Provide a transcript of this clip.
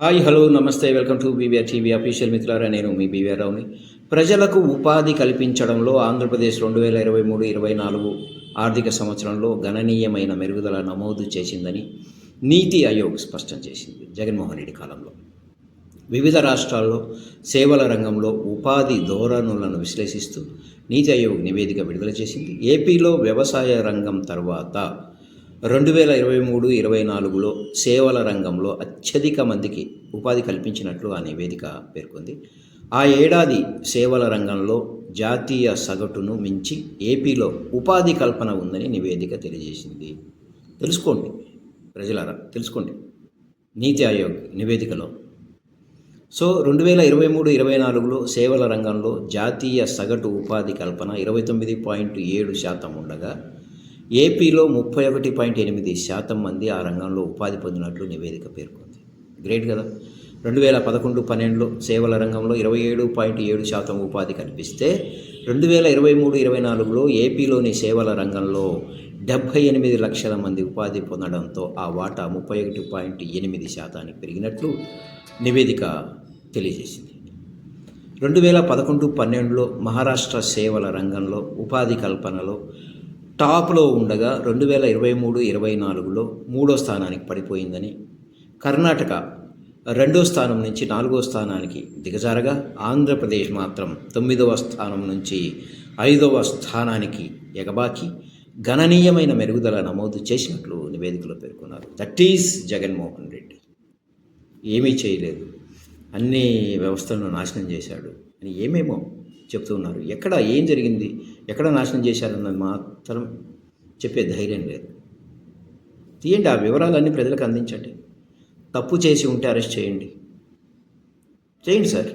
Hi hello namaste welcome to BVR TV official మిత్రులారా నేను మీ BVR రావుని ప్రజలకు ఉపాధి కల్పించడంలో ఆంధ్రప్రదేశ్ రెండు వేల ఇరవై మూడు ఇరవై నాలుగు ఆర్థిక సంవత్సరంలో గణనీయమైన మెరుగుదల నమోదు చేసిందని నీతి ఆయోగ్ స్పష్టం చేసింది జగన్మోహన్ రెడ్డి కాలంలో. వివిధ రాష్ట్రాల్లో సేవల రంగంలో ఉపాధి ధోరణులను విశ్లేషిస్తూ నీతి ఆయోగ్ నివేదిక విడుదల చేసింది. ఏపీలో వ్యవసాయ రంగం తర్వాత రెండు వేల ఇరవై మూడు ఇరవై నాలుగులో సేవల రంగంలో అత్యధిక మందికి ఉపాధి కల్పించినట్లు ఆ నివేదిక పేర్కొంది. ఆ ఏడాది సేవల రంగంలో జాతీయ సగటును మించి ఏపీలో ఉపాధి కల్పన ఉందని నివేదిక తెలియజేసింది. తెలుసుకోండి ప్రజలారా తెలుసుకోండి. నీతి ఆయోగ్ నివేదికలో సో రెండు వేల ఇరవై మూడు ఇరవై నాలుగులో సేవల రంగంలో జాతీయ సగటు ఉపాధి కల్పన ఇరవై తొమ్మిది పాయింట్ ఏడు శాతం ఉండగా ఏపీలో ముప్పై ఒకటి పాయింట్ ఎనిమిది శాతం మంది ఆ రంగంలో ఉపాధి పొందినట్లు నివేదిక పేర్కొంది. గ్రేట్ కదా? రెండు వేల పదకొండు పన్నెండులో సేవల రంగంలో ఇరవై ఏడు పాయింట్ ఏడు శాతం ఉపాధి కల్పిస్తే రెండు వేల ఇరవై మూడు ఇరవై నాలుగులో ఏపీలోని సేవల రంగంలో డెబ్భై ఎనిమిది లక్షల మంది ఉపాధి పొందడంతో ఆ వాటా ముప్పై ఒకటి పాయింట్ ఎనిమిది శాతానికి పెరిగినట్లు నివేదిక తెలియజేసింది. రెండు వేల పదకొండు పన్నెండులో మహారాష్ట్ర సేవల రంగంలో ఉపాధి కల్పనలో టాప్లో ఉండగా రెండు వేల ఇరవై మూడు ఇరవై నాలుగులో మూడో స్థానానికి పడిపోయిందని కర్ణాటక రెండో స్థానం నుంచి నాలుగో స్థానానికి దిగజారగా ఆంధ్రప్రదేశ్ మాత్రం తొమ్మిదవ స్థానం నుంచి ఐదవ స్థానానికి ఎగబాకి గణనీయమైన మెరుగుదల నమోదు చేసినట్లు నివేదికలో పేర్కొన్నారు. That is Jaganmohan Reddy. ఏమీ చేయలేదు. అన్ని వ్యవస్థలను నాశనం చేశాడు. అని ఏమేమో చెప్తున్నారు ఎక్కడ ఏం జరిగింది? ఎక్కడ నాశనం చేశారన్నది మాత్రం చెప్పే ధైర్యం లేదు. తీయండి ఆ వివరాలన్నీ ప్రజలకు అందించండి. తప్పు చేసి ఉంటే అరెస్ట్ చేయండి. చేయండి సార్.